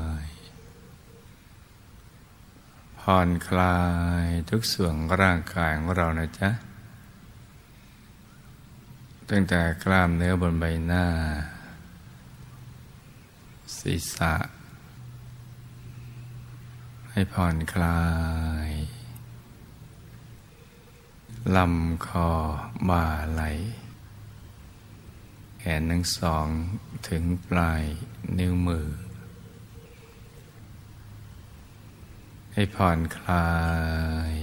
ย ผ่อนคลายทุกส่วนร่างกายของเรานะจ๊ะ ตั้งแต่กล้ามเนื้อบนใบหน้า ศีรษะ ให้ผ่อนคลายลำคอบ่าไหล แขนทั้งสองถึงปลายนิ้วมือ ให้ผ่อนคลาย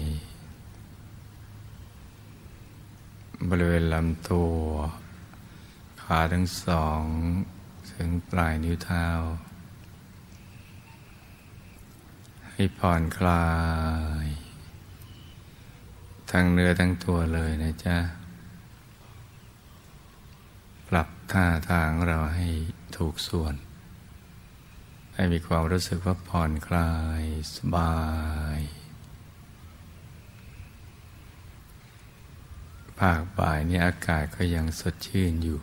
บริเวณลำตัว ขาทั้งสอง ถึงปลายนิ้วเท้า ให้ผ่อนคลาย ทั้งเนื้อทั้งตัวเลยนะจ๊ะ ปรับท่าทางเราให้ถูกส่วน ให้มีความรู้สึกว่าผ่อนคลายสบาย ภาคบ่ายนี้อากาศก็ยังสดชื่นอยู่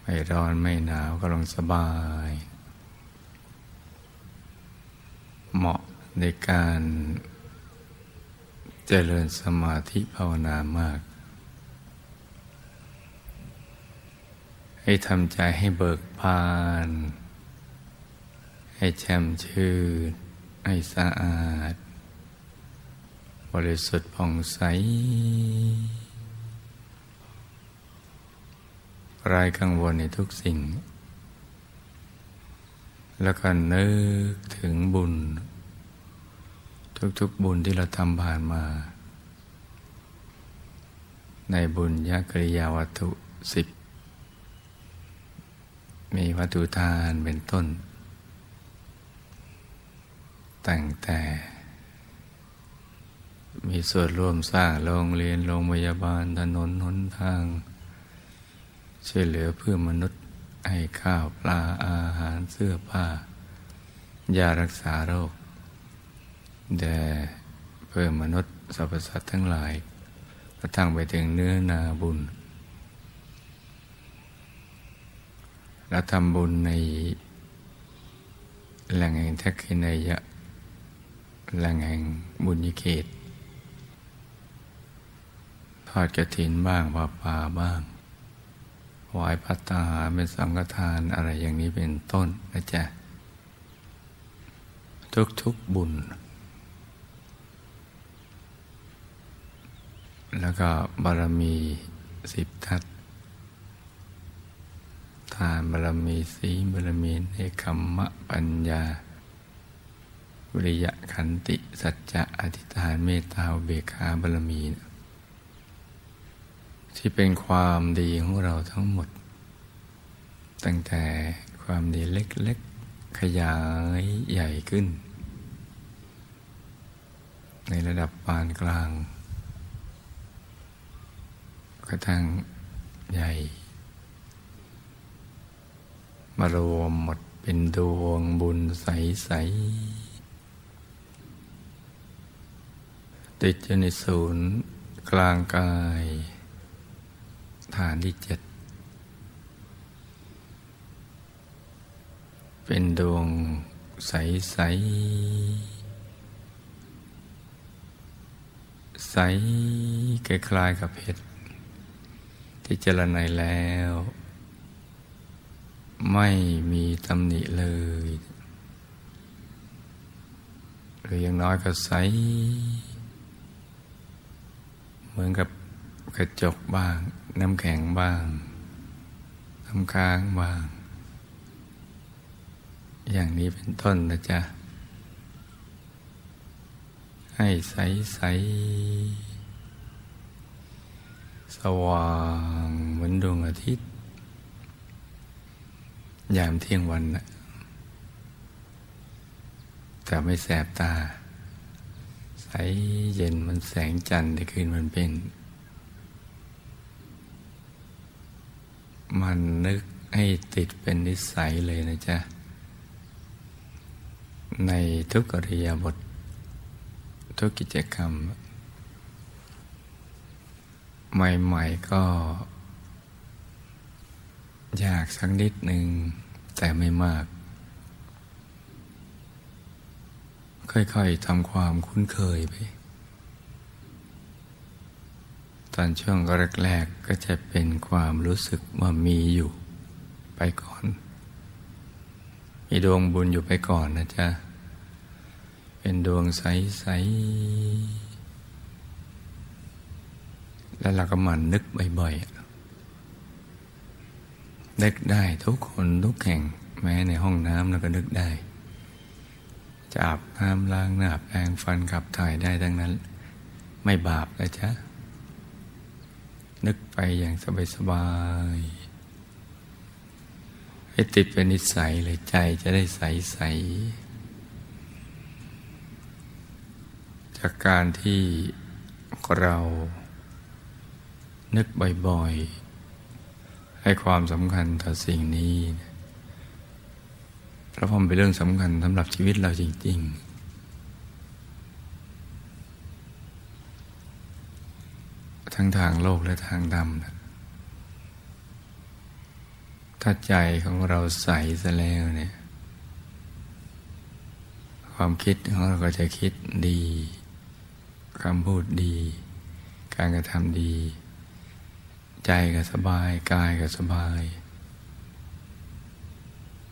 ไม่ร้อนไม่หนาวก็ลงสบาย เหมาะในการเจริญสมาธิภาวนามาก ให้ทำใจให้เบิกบาน ให้แช่มชื่น ให้สะอาด บริสุทธิ์ผ่องใสไร้กังวลในทุกสิ่ง แล้วก็นึกถึงบุญ ทุกๆบุญที่เราทำผ่านมา ในบุญยกริยาวัตถุสิบ มีวัตถุทานเป็นต้น ตั้งแต่ มีส่วนร่วมสร้างโรงเรียนโรงพยาบาลถนนหนทาง ช่วยเหลือเพื่อมนุษย์ให้ข้าวปลาอาหารเสื้อผ้ายารักษาโรคแด่เพื่อมนุษย์สรรพสัตว์ทั้งหลายกระทั่งไปถึงเนื้อนาบุญ และทำบุญในแหล่งแห่งทักขินายะแหล่งแห่งบุญญเขต ทอดกระถินบ้างปาป่าบ้างถวายพัตตาหารเป็นสังฆทานอะไรอย่างนี้เป็นต้นนะจ๊ะ ทุกๆบุญ แล้วก็บารมีสิบทัศ ทานบารมีสีบารมีเนคขมมะปัญญาวิริยะขันติ สัจจะอธิษฐานเมตตาเบกขาบารมี ที่เป็นความดีของเราทั้งหมด ตั้งแต่ความดีเล็กๆ ขยายใหญ่ขึ้น ในระดับปานกลางกระทั่งใหญ่ มารวมหมดเป็นดวงบุญใส ๆ ติดอยู่ในศูนย์กลางกาย ฐานที่เจ็ด เป็นดวงใส ๆ ใสคล้ายๆกับเพชรที่เจรไนแล้ว ไม่มีตำหนิเลย หรืออย่างน้อยก็ใส เหมือนกับกระจกบ้าง น้ำแข็งบ้างน้ำค้างบ้าง อย่างนี้เป็นต้นนะจ๊ะ ให้ใสใส สว่างเหมือนดวงอาทิตย์ ยามเที่ยงวันนะแต่ไม่แสบตา ใสเย็นมันแสงจันทร์ในคืนมันเป็น มันนึกให้ติดเป็นนิสัยเลยนะจ๊ะ ในทุกอริยบท ทุกกิจกรรม ใหม่ ๆ ก็ ยากสักนิดหนึ่งแต่ไม่มาก ค่อยๆทำความคุ้นเคยไป ตอนช่วงแรกๆก็จะเป็นความรู้สึกว่ามีอยู่ไปก่อน มีดวงบุญอยู่ไปก่อนนะจ๊ะ เป็นดวงใสๆแล้วเราก็หมั่นนึกบ่อยๆ นึกได้ทุกคนทุกแห่ง แม้ในห้องน้ำเราก็นึกได้ จะอาบน้ำล้างหน้าแปรงฟันขับถ่ายได้ดังนั้น ไม่บาปนะจ๊ะ นึกไปอย่างสบายๆให้ติดเป็นนิสัยเลยใจจะได้ใส ๆ จากการที่เรานึกบ่อย ๆ ให้ความสำคัญต่อสิ่งนี้เพราะมันเป็นเรื่องสำคัญสำหรับชีวิตเราจริง ๆทั้งทางโลกและทางดำนะถ้าใจของเราใสซะแล้วเนี่ย ความคิดของเราก็จะคิดดี คำพูดดี การกระทำดี ใจก็สบาย กายก็สบาย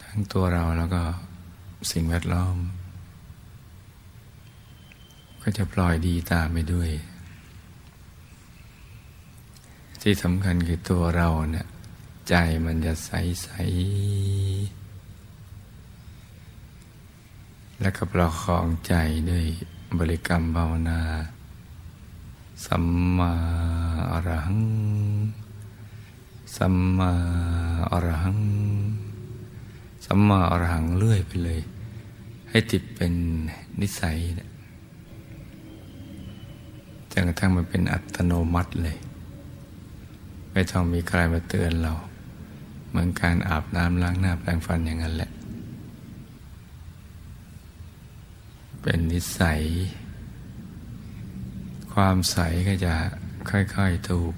ทั้งตัวเราแล้วก็สิ่งแวดล้อม ก็จะปล่อยดีตามไปด้วย ที่สำคัญคือตัวเราเนี่ยใจมันจะใสใสและก็ประคองใจด้วยบริกรรมภาวนา สัมมาอรหัง สัมมาอรหัง สัมมาอรหังเลื่อยไปเลย ให้ติดเป็นนิสัยจนกระทั่งมันเป็นอัตโนมัติเลย ไม่ต้องมีใครมาเตือนเรา เหมือนการอาบน้ำล้างหน้าแปรงฟันอย่างนั้นแหละ เป็นนิสัย ความใสก็จะค่อยๆถูก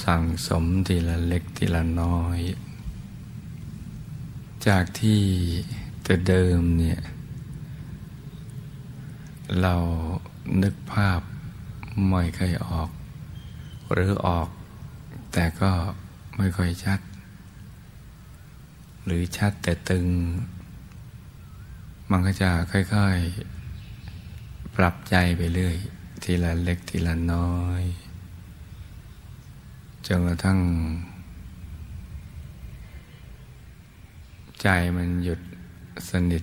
สั่งสมทีละเล็กทีละน้อย จากที่แต่เดิมเนี่ย เรานึกภาพไม่เคยออก หรือออก แต่ก็ไม่ค่อยชัด หรือชัดแต่ตึง มันก็จะค่อยๆ ปรับใจไปเรื่อย ทีละเล็กทีละน้อย จนกระทั่ง ใจมันหยุดสนิท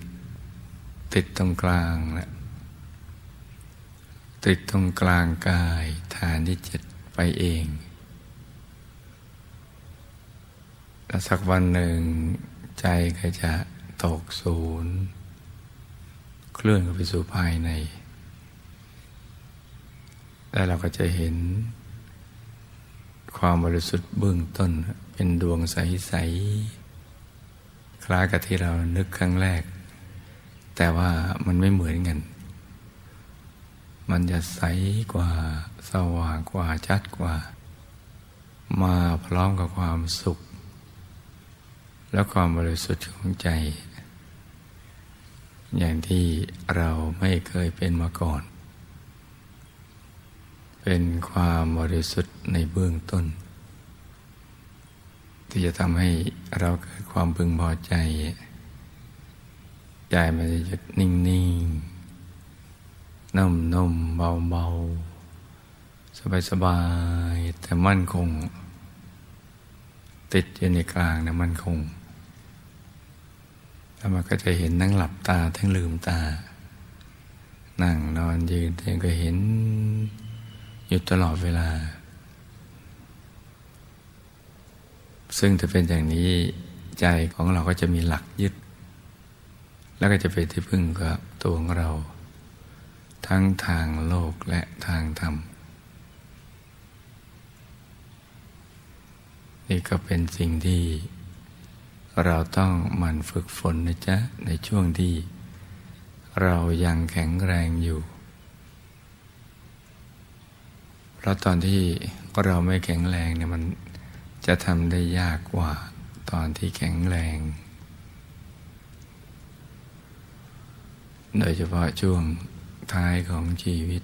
ติดตรงกลางแหละติดตรงกลางกายฐานที่เจ็ดไปเอง แล้วสักวันหนึ่งใจก็จะตกศูนย์ เคลื่อนเข้าไปสู่ภายใน แล้วเราก็จะเห็น ความบริสุทธิ์เบื้องต้นเป็นดวงใส ๆ คล้ายกับที่เรานึกครั้งแรก แต่ว่ามันไม่เหมือนกัน มันจะใสกว่าสว่างกว่าชัดกว่า มาพร้อมกับความสุข และความบริสุทธิ์ของใจ อย่างที่เราไม่เคยเป็นมาก่อน เป็นความบริสุทธิ์ในเบื้องต้น ที่จะทำให้เราเกิดความพึงพอใจ ใจมันจะหยุดนิ่งๆนุ่มๆเบาๆสบายๆแต่มั่นคง ติดอยู่ในกลางนะมั่นคง แล้วมันก็จะเห็นทั้งหลับตาทั้งลืมตา นั่งนอนยืนเองก็เห็น อยู่ตลอดเวลา ซึ่งถ้าเป็นอย่างนี้ใจของเราก็จะมีหลักยึด แล้วก็จะเป็นที่พึ่งกับตัวของเรา ทั้งทางโลกและทางธรรม นี่ก็เป็นสิ่งที่เราต้องหมั่นฝึกฝนนะจ๊ะ ในช่วงที่เรายังแข็งแรงอยู่ เพราะตอนที่เราไม่แข็งแรงเนี่ยมันจะทำได้ยากกว่าตอนที่แข็งแรง โดยเฉพาะช่วงท้ายของชีวิต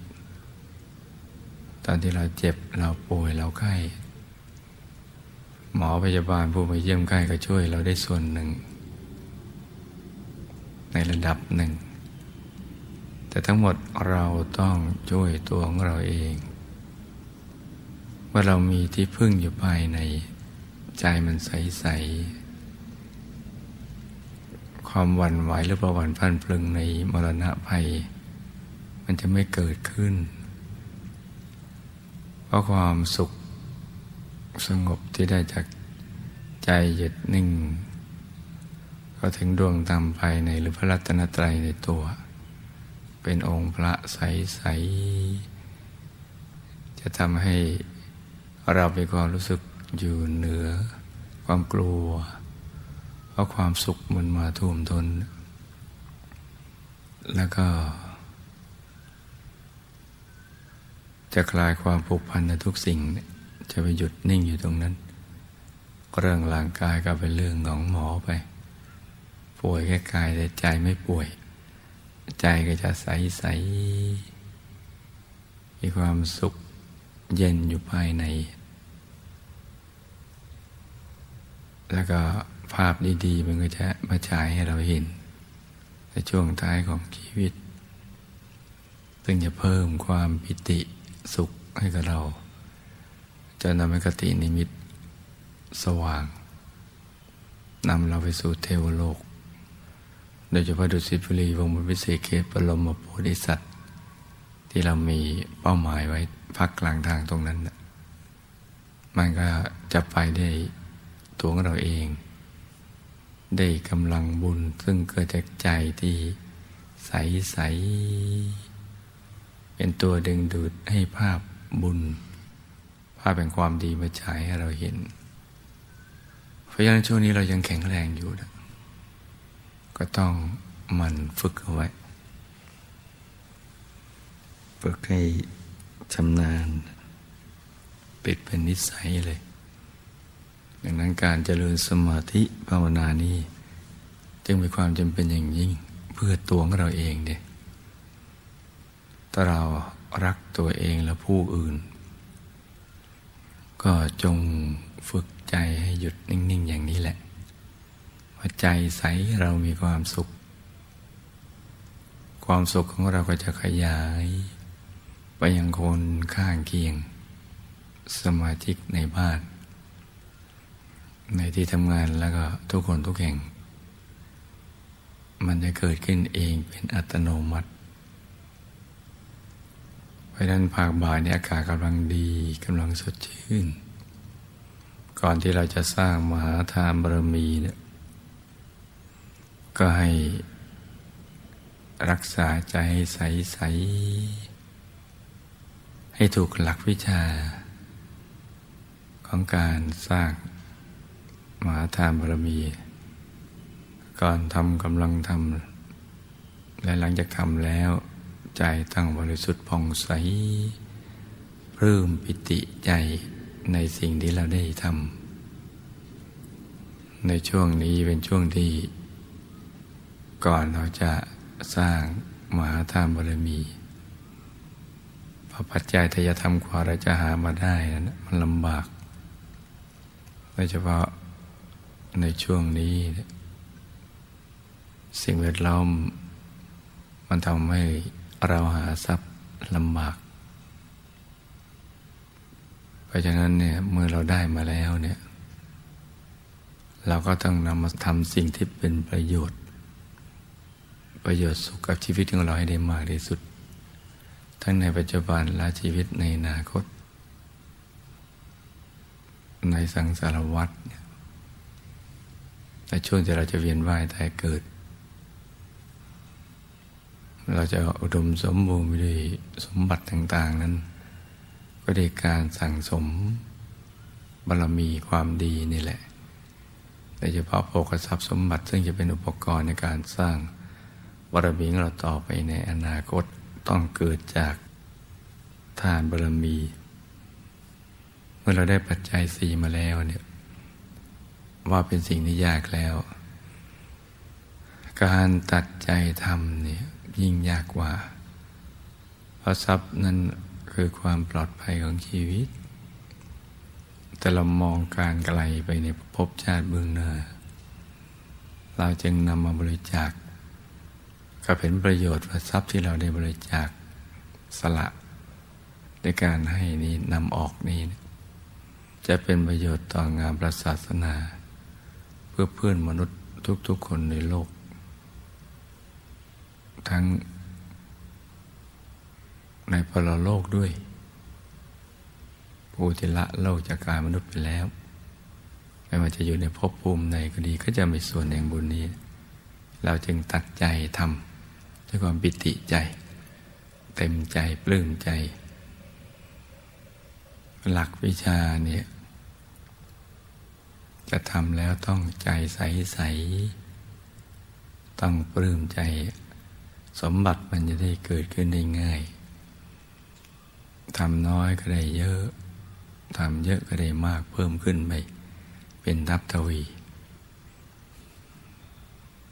ตอนที่เราเจ็บเราป่วยเราไข้หมอพยาบาลผู้มาเยี่ยมไข้ก็ช่วยเราได้ส่วนหนึ่ง ในระดับหนึ่ง แต่ทั้งหมดเราต้องช่วยตัวของเราเอง ว่าเรามีที่พึ่งอยู่ภายในใจมันใส ๆ ความหวั่นไหวหรือประวันพันพลึงในมรณะภัย มันจะไม่เกิดขึ้น เพราะความสุขสงบที่ได้จากใจหยุดนิ่ง ก็ถึงดวงธรรมภายในหรือพระรัตนตรัยในตัว เป็นองค์พระใส ๆ จะทำให้ เรามีความรู้สึกอยู่เหนือ ความกลัว เพราะความสุขมันมาท่วมทน แล้วก็ จะคลายความผูกพันในทุกสิ่ง จะไปหยุดนิ่งอยู่ตรงนั้น เรื่องร่างกายก็เป็นเรื่องของหมอไป ป่วยแค่กายแต่ใจไม่ป่วย ใจก็จะใสใสมีความสุขเย็นอยู่ภายใน แล้วก็ภาพดีๆ มันก็จะมาฉายให้เราเห็น ในช่วงท้ายของชีวิต ซึ่งจะเพิ่มความปิติสุขให้กับเราจะนำให้กตินิมิตสว่างนำเราไปสู่เทวโลก โดยเฉพาะดุสิตบุรีวงบนวิเศษเขตปรมโพธิสัตว์ ที่เรามีเป้าหมายไว้พักกลางทางตรงนั้น มันก็จะไปได้ ตัวของเราเอง ได้กำลังบุญซึ่งเกิดจากใจที่ใสใสเป็นตัวดึงดูดให้ภาพบุญ ภาพแห่งความดีมาฉายให้เราเห็น เพราะฉะนั้นช่วงนี้เรายังแข็งแรงอยู่นะก็ต้องมันฝึกเอาไว้ ฝึกให้ชำนาญ ปิดเป็นนิสัยเลย ดังนั้นการเจริญสมาธิภาวนานี้จึงมีความจำเป็นอย่างยิ่งเพื่อตัวของเราเองเดยถ้าเรารักตัวเองและผู้อื่น ก็จงฝึกใจให้หยุดนิ่ง ๆ อย่างนี้แหละพอใจใสเรามีความสุข ความสุขของเราก็จะขยาย ไปยังคนข้างเคียง สมาชิกในบ้าน ในที่ทำงานแล้วก็ทุกคนทุกแห่ง มันจะเกิดขึ้นเองเป็นอัตโนมัติ เพราะนั้นภาคบ่ายในอากาศกำลังดีกำลังสดชื่น ก่อนที่เราจะสร้างมหาทานบารมีเนี่ยก็ให้รักษาใจให้ใสให้ถูกหลักวิชา ของการสร้าง มหาทานบารมี ก่อนทำกำลังทำและหลังจากทำแล้ว ใจตั้งบริสุทธิ์ผ่องใสปลื้มปิติใจในสิ่งที่เราได้ทำในช่วงนี้เป็นช่วงที่ ก่อนเราจะสร้างมหาทานบารมีพอปัจจัยทายธรรมกว่าเราจะหามาได้นั้นมันลำบากโดยเฉพาะ ในช่วงนี้ สิ่งแวดล้อม มันทำให้เราหาทรัพย์ลำบาก เพราะฉะนั้นเนี่ยเมื่อเราได้มาแล้วเนี่ย เราก็ต้องนำมาทำสิ่งที่เป็นประโยชน์ ประโยชน์สุขกับชีวิตของเราให้ได้มากที่สุด ทั้งในปัจจุบันและชีวิตในอนาคต ในสังสารวัฏเนี่ย ในช่วงที่เราจะเวียนว่ายตายเกิด เราจะอุดมสมบูรณ์ไปด้วยสมบัติต่าง ๆ นั้น ก็ได้การสั่งสมบารมีความดีนี่แหละโดยเฉพาะโภคทรัพย์สมบัติซึ่งจะเป็นอุปกรณ์ในการสร้างบารมีของเราต่อไปในอนาคตต้องเกิดจากทานบารมี เมื่อเราได้ปัจจัยสี่มาแล้วเนี่ย ว่าเป็นสิ่งที่ยากแล้ว การตัดใจทำเนี่ยยิ่งยากกว่า เพราะทรัพย์นั้นคือความปลอดภัยของชีวิต แต่เรามองการไกลไปในภพชาติเบื้องหน้า เราจึงนำมาบริจาคก็เป็นประโยชน์ว่าทรัพย์ที่เราได้บริจาคสละในการให้นี้นำออกนี้ จะเป็นประโยชน์ต่องานประศาสนา พื่อเพื่อนมนุษย์ทุก ๆ คนในโลก ทั้งในพลโลกด้วยผู้ที่ละโลกจากการมนุษย์ไปแล้วไม่ว่าจะอยู่ในภพภูมิใดก็ดีก็จะมีส่วนแห่งบุญนี้ เราจึงตัดใจทำด้วยความปิติใจ เต็มใจปลื้มใจ หลักวิชาเนี่ย จะทำแล้วต้องใจใสๆต้องปลื้มใจ สมบัติมันจะได้เกิดขึ้นได้ง่ายทำน้อยก็ได้เยอะทำเยอะก็ได้มากเพิ่มขึ้นไปเป็นทับทวี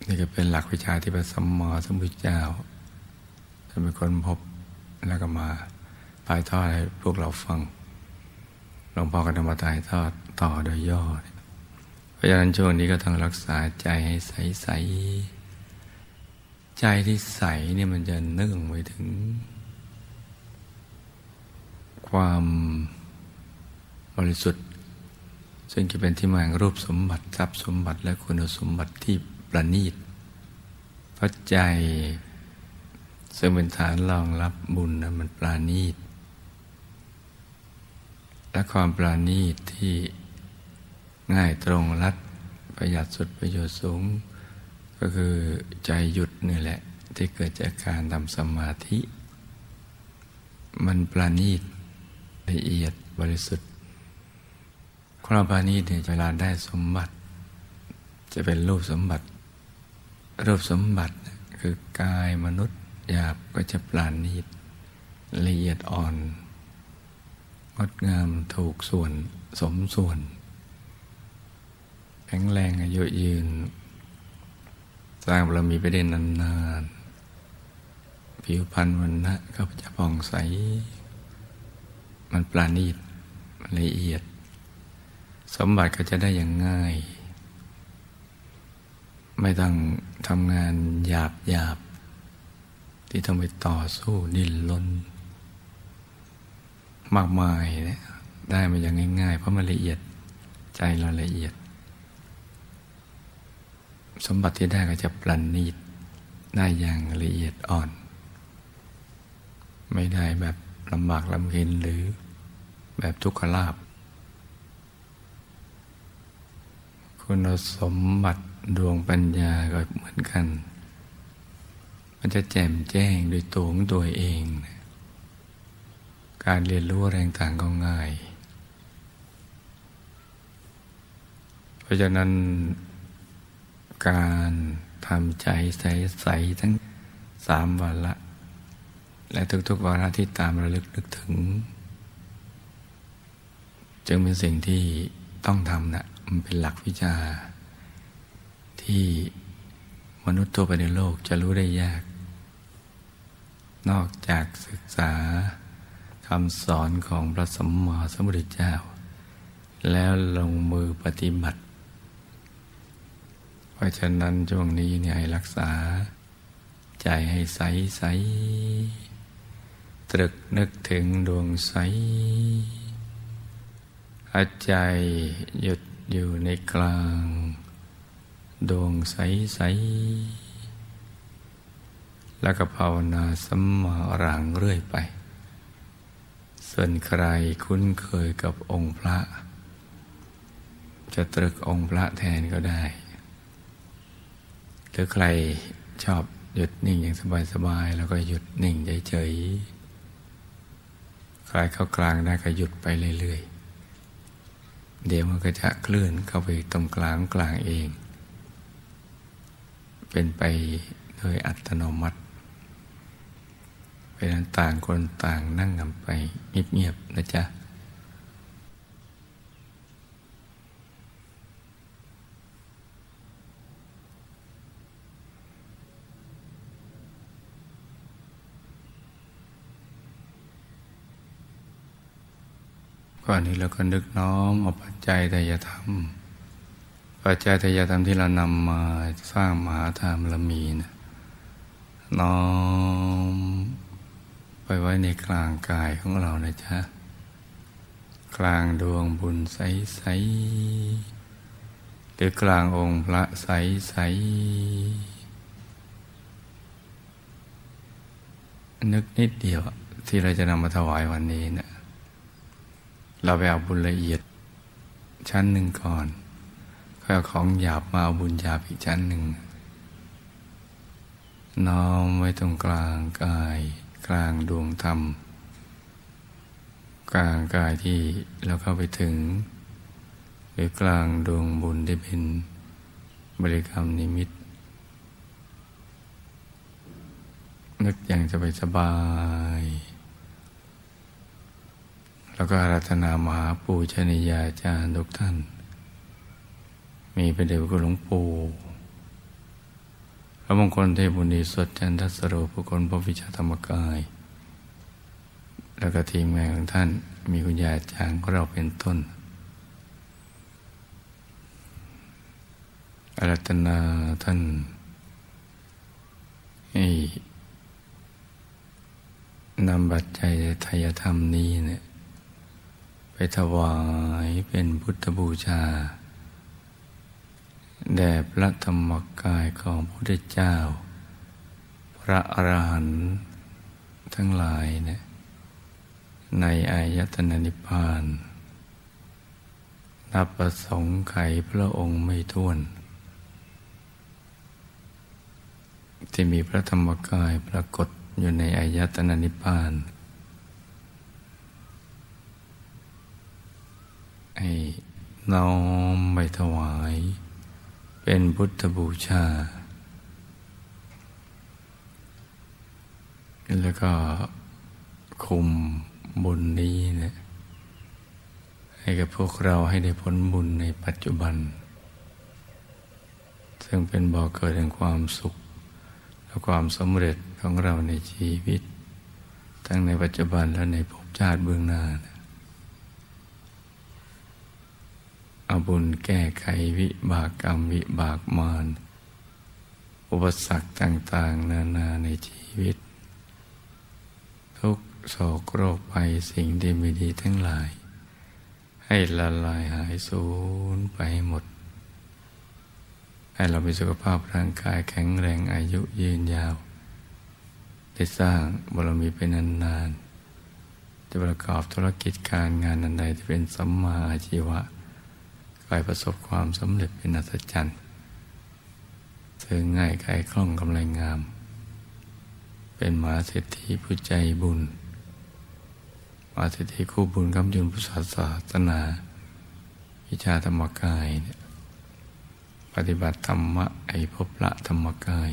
นี่ก็เป็นหลักวิชาที่พระสัมมาสัมพุทธเจ้าท่านเป็นคนพบแล้วก็มาถ่ายทอดให้พวกเราฟังหลวงพ่อก็นำมาถ่ายทอดต่อโดยย่อ เพราะฉะนั้นช่วงนี้ก็ต้องรักษาใจให้ใสๆใจที่ใสเนี่ยมันจะเนื่องไปถึง ความบริสุทธิ์ ซึ่งจะเป็นที่มาของรูปสมบัติทรัพย์สมบัติและคุณสมบัติที่ประณีตเพราะใจซึ่งเป็นฐานรองรับบุญนะมันปราณีตและความปราณีตที่ ง่ายตรงรัดประหยัดสุดประโยชน์สูง ก็คือใจหยุดนี่แหละ ที่เกิดจากการทำสมาธิ มันปราณีตละเอียดบริสุทธิ์ความปราณีตเนี่ยเวลาได้สมบัติ จะเป็นรูปสมบัติ รูปสมบัติคือกายมนุษย์หยาบก็จะปราณีตละเอียดอ่อนงดงามถูกส่วนสมส่วน แข็งแรงอายุยืน สร้างบารมีไปได้นานๆ ผิวพรรณวันนะก็จะผ่องใส มันปราณีตละเอียด สมบัติก็จะได้อย่างง่าย ไม่ต้องทำงานหยาบหยาบที่ต้องไปต่อสู้ดิ้นรนมากมายเนี่ยได้มาอย่างง่ายๆ เพราะมันละเอียดใจเราละเอียด สมบัติที่ได้ก็จะปลันนีตได้อย่างละเอียดอ่อน ไม่ได้แบบลำบากลำเค็นหรือแบบทุกขลาบ คุณสมบัติดวงปัญญาก็เหมือนกัน มันจะแจ่มแจ้งโดยตัวของตัวเอง การเรียนรู้แรงต่างก็ง่าย เพราะฉะนั้น การทำใจใสๆทั้งสามวันละ และทุกๆวาระที่ตามระลึกนึกถึง จึงเป็นสิ่งที่ต้องทำนะมันเป็นหลักวิชา ที่มนุษย์ทั่วไปในโลกจะรู้ได้ยาก นอกจากศึกษาคำสอนของพระสมมาสมุทธเจ้า แล้วลงมือปฏิบัติ เพราะฉะนั้นช่วงนี้เนี่ยให้รักษา ใจให้ใสใสตรึกนึกถึงดวงใสหายใจหยุดอยู่ในกลาง ดวงใสใสแล้วก็ภาวนาสัมมาหลังเรื่อยไป ส่วนใครคุ้นเคยกับองค์พระ จะตรึกองค์พระแทนก็ได้ หรือใครชอบหยุดนิ่งอย่างสบายๆแล้วก็หยุดนิ่งเฉยๆใคลายเข้ากลางได้ก็หยุดไปเรื่อยๆ เดี๋ยวมันก็จะเคลื่อนเข้าไปตรงกลางกลางเอง เป็นไปโดยอัตโนมัติเป็นต่างคนต่างนั่งกันไปเงียบๆนะจ๊ะ ก่อนนี้เราก็นึกน้อมเอาปัจจัยทายธรรม ปัจจัยทายธรรมที่เรานำมาสร้างมหาธรรมละมีนะน้อมไปไว้ในกลางกายของเรานะจ๊ะ กลางดวงบุญใสๆหรือกลางองค์พระใสๆนึกนิดเดียวที่เราจะนำมาถวายวันนี้นะ เราไปเอาบุญละเอียดชั้นหนึ่งก่อนก็เอาของหยาบมาเอาบุญหยาบอีกชั้นหนึ่งน้อมไว้ตรงกลางกาย กลางดวงธรรม กลางกายที่เราเข้าไปถึง หรือกลางดวงบุญที่เป็นบริกรรมนิมิต นึกอย่างจะไปสบาย แล้วก็อารัธนามหาปูชนียาจารย์ทุกท่าน มีประเดี๋ยวก็หลวงปู่พระมงคลเทพบุณีสดจันทสโรผู้คนพระวิชาธรรมกาย แล้วก็ทีมงานของท่านมีคุณยายจางของเราเป็นต้นอารัตนาท่านให้นำบัตรใจไทยธรรมนี้เนี่ย ไปถวายเป็นพุทธบูชา แด่พระธรรมกายของพระพุทธเจ้า พระอรหันต์ทั้งหลายเนี่ยในอายตนะนิพพาน นับประสงค์ไขพระองค์ไม่ท้วน ที่มีพระธรรมกายปรากฏอยู่ในอายตนะนิพพาน ให้น้อมไปถวาย เป็นพุทธบูชา แล้วก็คุมบุญนี้นี่ยให้กับพวกเราให้ได้ผลบุญในปัจจุบัน ซึ่งเป็นบ่อกเกิดแห่งความสุข และความสำเร็จของเราในชีวิต ทั้งในปัจจุบันและในภพชาติเบื้องหน้านะ เอาบุญแก้ไขวิบากกรรมวิบากมารอุปสรรคต่าง ๆ นานาในชีวิต ทุกโศกโรคภัยสิ่งที่ไม่ดีทั้งหลาย ให้ละลายหายสูญไปหมด ให้เรามีสุขภาพร่างกายแข็งแรงอายุยืนยาว ได้สร้างบารมีเป็นนานๆจะประกอบธุรกิจการงานอันใดที่เป็นสัมมาอาชีวะ กายประสบความสำเร็จเป็นอัศจรรย์เธอง่ายกายคล่องกำไรงาม เป็นมหาเศรษฐีผู้ใจบุญมหาเศรษฐีคู่บุญคำยุนพุทธศาสนา วิชาธรรมกายเนี่ยปฏิบัติธรรมะไอภพละธรรมกาย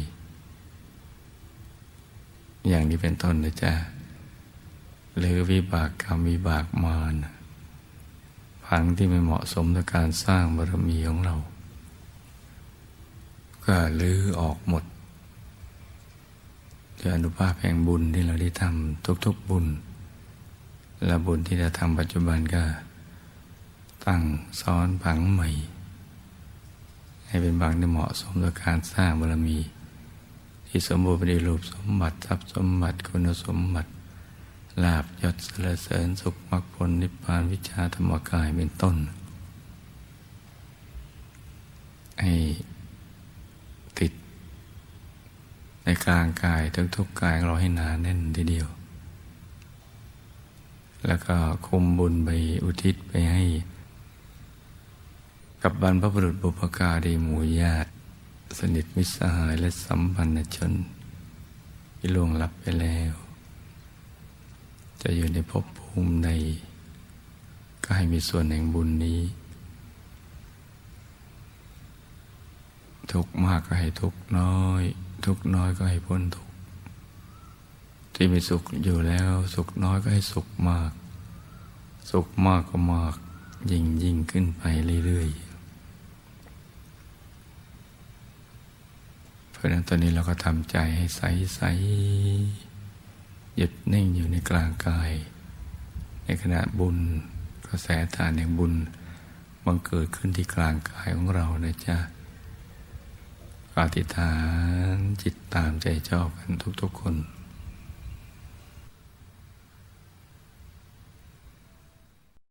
อย่างนี้เป็นต้นนะจ๊ะหรือวิบากกรรมวิบากมาร พังที่ไม่เหมาะสมต่อการสร้างบารมีของเรา ก็ลื้อออกหมดด้วยอนุภาพแห่งบุญที่เราได้ทำทุกๆบุญ และบุญที่เราทำปัจจุบันก็ ตั้งซ้อนผังใหม่ ให้เป็นบางที่เหมาะสมต่อการสร้างบารมี ที่สมบูรณ์ไปด้วยรูปสมบัติทรัพย์สมบัติคุณสมบัติ ลาบยศสรเสริญสุขมรรคผลนิพพานวิชาธรรมกายเป็นต้น ให้ติด ในกลางกายทุกทุกกายเราให้หนาแน่นทีเดียว แล้วก็คุมบุญไปอุทิศไปให้ กับบรรพบุรุษบุพการีหมู่ญาติ สนิทมิตรสหายและสัมพันธชนที่ล่วงลับไปแล้ว จะอยู่ในภพภูมิใดก็ให้มีส่วนแห่งบุญนี้ ทุกมากก็ให้ทุกน้อย ทุกน้อยก็ให้พ้นทุกที่มีสุขอยู่แล้วสุขน้อยก็ให้สุขมาก สุขมากก็มาก ยิ่งยิ่งขึ้นไปเรื่อยๆเพราะฉะนั้นตอนนี้เราก็ทำใจให้ใสใส หยุดนิ่งอยู่ในกลางกาย ในขณะบุญกระแสทานแห่งบุญบังเกิดขึ้นที่กลางกายของเรานะจ๊ะอธิษฐานจิตตามใจชอบกันทุกๆคน